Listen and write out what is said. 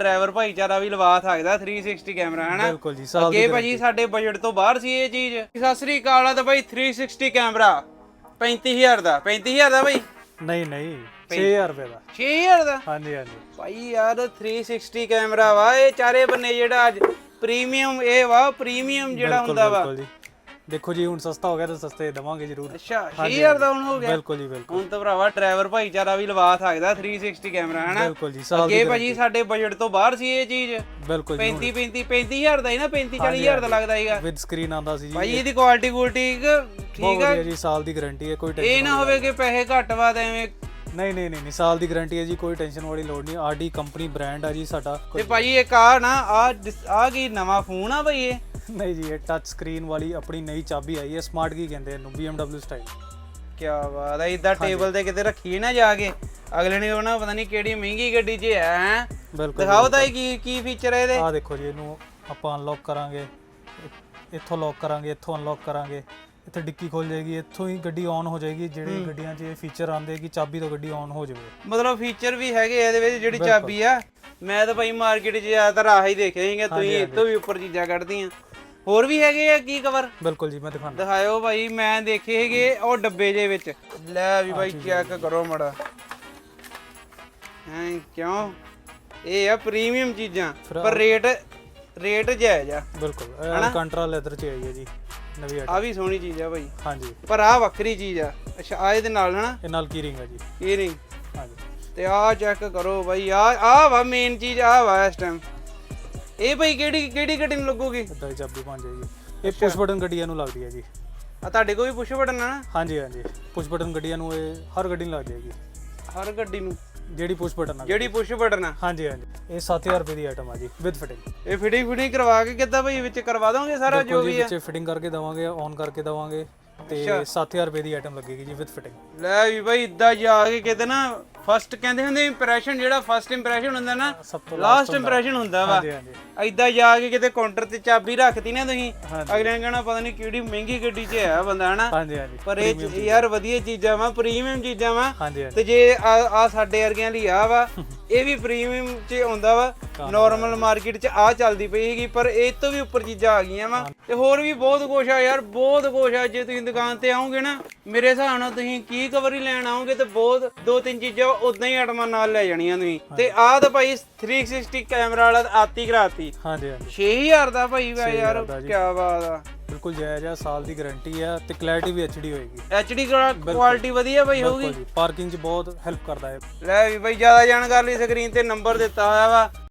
Driver ਭਾਈਚਾਰਾ ਵੀ ਲਵਾ ਸਕਦਾ 360 ਕੈਮਰਾ ਹਨਾ? ਬਿਲਕੁਲ ਜੀ ਸਾਲ ਅੱਗੇ ਭਾਜੀ ਸਾਡੇ ਬਜਟ ਤੋਂ ਬਾਹਰ ਸੀ ਇਹ ਚੀਜ਼। ਸਤਿ ਸ੍ਰੀ ਅਕਾਲ ਆ ਤਾਂ ਭਾਈ 360 ਕੈਮਰਾ 35000 ਦਾ। 35000 ਦਾ ਭਾਈ? ਨਹੀਂ ਨਹੀਂ 6000 ਰੁਪਏ ਦਾ। 6000 ਦਾ? ਹਾਂਜੀ ਹਾਂਜੀ। ਭਾਈ ਯਾਰ 360 ਕੈਮਰਾ ਵਾ। ਇਹ ਚਾਰੇ ਬੰਨੇ ਜਿਹੜਾ ਅੱਜ ਪ੍ਰੀਮੀਅਮ ਇਹ ਵਾ ਪ੍ਰੀਮੀਅਮ ਜਿਹੜਾ ਹੁੰਦਾ ਵਾ। ਬਿਲਕੁਲ ਜੀ। ਦੇਖੋ ਜੀ ਹੁਣ ਸਸਤਾ ਹੋ ਗਿਆ ਤਾਂ ਸਸਤੇ ਦਵਾਂਗੇ ਜ਼ਰੂਰ। ਅੱਛਾ 6000 ਦਾ ਹੁਣ ਹੋ ਗਿਆ? ਬਿਲਕੁਲ ਜੀ ਬਿਲਕੁਲ। ਹੁਣ ਤਾਂ ਭਰਾਵਾ ਡਰਾਈਵਰ ਭਾਈਚਾਰਾ ਵੀ ਲਵਾ ਸਕਦਾ 360 ਕੈਮਰਾ ਹਨਾ? ਬਿਲਕੁਲ ਜੀ ਸਾਲ ਅੱਗੇ ਭਾਜੀ ਸਾਡੇ ਬਜਟ ਤੋਂ ਬਾਹਰ ਸੀ ਇਹ ਚੀਜ਼। ਬਿਲਕੁਲ ਜੀ 35 35 35000 ਦਾ ਹੀ ਨਾ 35 40000 ਦਾ ਲੱਗਦਾ ਸੀਗਾ। ਵਿਦ ਸਕਰੀਨ ਆਂਦਾ ਸੀ ਜੀ। ਭਾਈ ਇਹਦੀ ਕੁਆਲਿਟੀ ਕੁਆਲਿਟੀ ਠੀਕ ਵਧੀਆ ਜੀ ਸਾਲ ਦੀ ਗਾਰੰਟੀ ਹੈ ਕੋਈ ਇਹ ਟੈਨਸ਼ਨ ਨਾ ਹੋਵੇ ਕਿ ਪੈਸੇ ਘੱਟ ਵਾ ਤੇ ਐਵੇਂ ਨਹੀਂ ਨਹੀਂ ਨਹੀਂ ਸਾਲ ਦੀ ਗਾਰੰਟੀ ਹੈ ਜੀ ਕੋਈ ਟੈਨਸ਼ਨ ਵਾਲੀ ਲੋੜ ਨਹੀਂ। ਆਰਡੀ ਕੰਪਨੀ ਬ੍ਰਾਂਡ ਆ ਜੀ ਸਾਡਾ। ਤੇ ਭਾਜੀ ਇੱਕ ਆ ਨਾ ਆ ਆ ਕੀ ਨਵਾਂ ਫੋਨ ਆ ਭਾਈ ਇਹ? ਨਹੀਂ ਜੀ ਇਹ ਟੱਚ ਸਕਰੀਨ ਵਾਲੀ ਆਪਣੀ ਨਈ ਚਾਬੀ ਆਈ ਹੈ ਸਮਾਰਟ ਕੀ ਕਹਿੰਦੇ ਇਹਨੂੰ BMW ਸਟਾਈਲ ਕੀ ਬਾਤ ਹੈ ਇਦਾਂ ਟੇਬਲ ਤੇ ਕਿਤੇ ਰੱਖੀ ਨਾ ਜਾ ਕੇ ਅਗਲੇ ਨੇ ਉਹਨਾਂ ਪਤਾ ਨਹੀਂ ਕਿਹੜੀ ਮਹਿੰਗੀ ਗੱਡੀ 'ਚ ਹੈ। ਬਿਲਕੁਲ ਦਿਖਾਓ ਤਾਂ ਇਹ ਕੀ ਕੀ ਫੀਚਰ ਹੈ ਇਹਦੇ? ਆ ਦੇਖੋ ਜੀ ਇਹਨੂੰ ਆਪਾਂ ਅਨਲੌਕ ਕਰਾਂਗੇ। ਇੱਥੋਂ ਲੌਕ ਕਰਾਂਗੇ ਇੱਥੋਂ ਅਨਲੌਕ ਕਰਾਂਗੇ। ਇੱਥੇ ਡਿੱਕੀ ਖੁੱਲ ਜਾਏਗੀ ਇੱਥੋਂ ਹੀ ਗੱਡੀ ਆਨ ਹੋ ਜਾਏਗੀ ਜਿਹੜੇ ਗੱਡੀਆਂ 'ਚ ਇਹ ਫੀਚਰ ਆਉਂਦੇ ਕਿ ਚਾਬੀ ਤੋਂ ਗੱਡੀ ਆਨ ਹੋ ਜਾਵੇ। ਮਤਲਬ ਫੀਚਰ ਵੀ ਹੈਗੇ ਇਹਦੇ ਵਿੱਚ ਜਿਹੜੀ ਚਾਬੀ ਆ। ਮੈਂ ਤਾਂ ਭਾਈ ਮਾਰਕੀਟ 'ਚ ਜ਼ਿਆਦਾਤਰ ਆਹ ਹੀ ਦੇਖੇ ਸੀਗੇ ਤੁਸੀਂ ਇਹ ਤੋਂ ਵੀ ਉੱਪਰ ਚੀਜ਼ਾਂ ਕੱਢਦੀਆਂ। ਹੋਰ ਵੀ ਹੈਗੇ ਆ ਕੀ ਕਵਰ ਬਿਲਕੁਲ ਜੀ ਮੈਂ ਦਿਖਾਉਂਦਾ। ਦਿਖਾਇਓ ਭਾਈ ਮੈਂ ਦੇਖੇ ਹੈਗੇ ਉਹ ਡੱਬੇ ਜੇ ਵਿੱਚ। ਲੈ ਵੀ ਭਾਈ ਚੈੱਕ ਕਰੋ ਮੜਾ। ਹਾਂ ਕਿਉਂ? ਇਹ ਆ ਪ੍ਰੀਮੀਅਮ ਚੀਜ਼ਾਂ ਪਰ ਰੇਟ ਰੇਟ ਜਾਇਜ਼ ਆ। ਬਿਲਕੁਲ ਅਲਕੰਟਰਾ ਲੈਦਰ 'ਚ ਆਈ ਹੈ ਜੀ ਨਵੀਂ ਆ ਵੀ ਸੋਹਣੀ ਚੀਜ਼ ਆ ਭਾਈ। ਹਾਂਜੀ। ਪਰ ਆ ਵੱਖਰੀ ਚੀਜ਼ ਆ। ਅੱਛਾ ਆ ਇਹਦੇ ਨਾਲ ਹਨਾ? ਇਹ ਨਾਲ ਕੀ ਰਿੰਗ ਹੈ ਜੀ? ਇਹ ਨਹੀਂ ਹਾਂਜੀ। ਤੇ ਆ ਚੈੱਕ ਕਰੋ ਭਾਈ ਆ ਆ ਵਾ ਮੇਨ ਚੀਜ਼ ਆ ਵਾ ਇਸ ਟਾਈਮ ਇਹ ਭਾਈ ਕਿਹੜੀ ਕਿਹੜੀ ਨੂੰ ਲੱਗੂਗੀ? ਇੱਦਾਂ ਹੀ ਚਾਬੀ ਬਣ ਜਾਏਗੀ। ਇਹ ਪੁਸ਼ ਬਟਨ ਗੱਡੀਆਂ ਨੂੰ ਲੱਗਦੀ ਹੈ ਜੀ ਆ ਤੁਹਾਡੇ ਕੋਲ ਵੀ ਪੁਸ਼ ਬਟਨ ਆ ਨਾ? ਹਾਂਜੀ ਹਾਂਜੀ। ਪੁਸ਼ ਬਟਨ ਗੱਡੀਆਂ ਨੂੰ ਇਹ ਹਰ ਗੱਡੀ ਨੂੰ ਲੱਗ ਜਾਏਗੀ। ਹਰ ਗੱਡੀ ਨੂੰ? ਜਿਹੜੀ ਪੁਸ਼ ਬਟਨ ਆ। ਜਿਹੜੀ ਪੁਸ਼ ਬਟਨ ਆ? ਹਾਂਜੀ ਹਾਂਜੀ। ਇਹ 7000 ਰੁਪਏ ਦੀ ਆਈਟਮ ਆ ਜੀ ਵਿਦ ਫਿਟਿੰਗ ਇਹ ਫਿਟਿੰਗ ਫਿਟਿੰਗ ਕਰਵਾ ਕੇ ਕਿੱਦਾਂ ਭਾਈ ਵਿੱਚ ਕਰਵਾ ਦੋਗੇ ਸਾਰਾ ਜੋ ਵੀ ਆ? ਵਿੱਚ ਫਿਟਿੰਗ ਕਰਕੇ ਦਵਾਂਗੇ ਔਨ ਕਰਕੇ ਦਵਾਂਗੇ ਤੇ 7000 ਰੁਪਏ ਦੀ ਆਈਟਮ ਲੱਗੇਗੀ ਜੀ ਵਿਦ ਫਿਟਿੰਗ ਲੈ ਵੀ ਭਾਈ ਇਦਾਂ ਜਾ ਕੇ ਕਿਤੇ ਨਾ ਫਸਟ ਕਹਿੰਦੇ ਹੁੰਦੇ ਇੰਪ੍ਰੈਸ਼ਨ ਜਿਹੜਾ ਫਸਟ ਇੰਪ੍ਰੈਸ਼ਨ ਹੁੰਦਾ ਨਾ ਲਾਸਟ ਇੰਪ੍ਰੈਸ਼ਨ ਹੁੰਦਾ। ਵਾ। ਇਦਾਂ ਜਾ ਕੇ ਕਿਤੇ ਕਾਊਂਟਰ ਤੇ ਚਾਬੀ ਰੱਖਤੀ ਨਾ ਤੁਸੀਂ ਅਗਲੇ ਨੇ ਕਹਿਣਾ ਪਤਾ ਨਹੀਂ ਕਿਹੜੀ ਮਹਿੰਗੀ ਗੱਡੀ 'ਚ ਹੈ ਬੰਦਾ ਹਨਾ? ਪਰ ਇਹ ਯਾਰ ਵਧੀਆ ਚੀਜ਼ਾਂ ਵਾ ਪ੍ਰੀਮੀਅਮ ਚੀਜ਼ਾਂ ਵਾ। ਤੇ ਜੇ ਆ ਆ ਸਾਡੇ ਵਰਗਿਆਂ ਲਈ ਆ ਵਾ ਇਹ ਵੀ ਪ੍ਰੀਮੀਅਮ 'ਚ ਆਉਂਦਾ ਵਾ। ਨਾਰਮਲ ਮਾਰਕੀਟ 'ਚ ਆ ਚੱਲਦੀ ਪਈ ਹੈਗੀ ਪਰ ਇਹ ਤੋਂ ਵੀ ਉੱਪਰ ਚੀਜ਼ਾਂ ਆ ਗਈਆਂ ਵਾ। ਤੇ ਹੋਰ ਵੀ ਬਹੁਤ ਕੁਛ ਆ ਯਾਰ ਬਹੁਤ ਕੁਛ ਆ। ਜੇ ਤੁਸੀਂ ਦੁਕਾਨ ਤੇ ਆਓਗੇ ਨਾ ਮੇਰੇ ਹਿਸਾਬ ਨਾਲ ਤੁਸੀਂ ਕੀ ਕਵਰ ਲੈਣ ਆਓਗੇ ਤੇ ਬਹੁਤ ਦੋ ਤਿੰਨ ਚੀਜ਼ਾਂ ਉਦਾਂ ਹੀ ਆਟਮਾਂ ਨਾਲ ਲੈ ਜਾਣੀਆਂ ਤੁਸੀਂ। ਤੇ ਆਹ ਤਾਂ ਭਾਈ 360 ਕੈਮਰਾ ਵਾਲਾ ਆਤੀ ਕਰਾਤੀ। ਹਾਂਜੀ ਹਾਂਜੀ। 6000 ਦਾ ਭਾਈ ਵਾ ਯਾਰ 6000 ਦਾ ਜੀ। ਕੀ ਬਾਤ ਆ। ਬਿਲਕੁਲ ਜਾਇਜ਼ ਆ ਸਾਲ ਦੀ ਗਾਰੰਟੀ ਆ ਤੇ ਕਲੈਰਿਟੀ ਵੀ ਐਚਡੀ ਹੋਏਗੀ। ਐਚਡੀ ਕੁਆਲਿਟੀ ਵਧੀਆ ਭਾਈ ਹੋਊਗੀ। ਪਾਰਕਿੰਗ 'ਚ ਬਹੁਤ ਹੈਲਪ ਕਰਦਾ ਹੈ ਲੈ ਵੀ ਭਾਈ ਜ਼ਿਆਦਾ ਜਾਣਕਾਰੀ ਲਈ ਸਕਰੀਨ ਤੇ ਨੰਬਰ ਦਿੱਤਾ ਹੋਇਆ ਵਾ।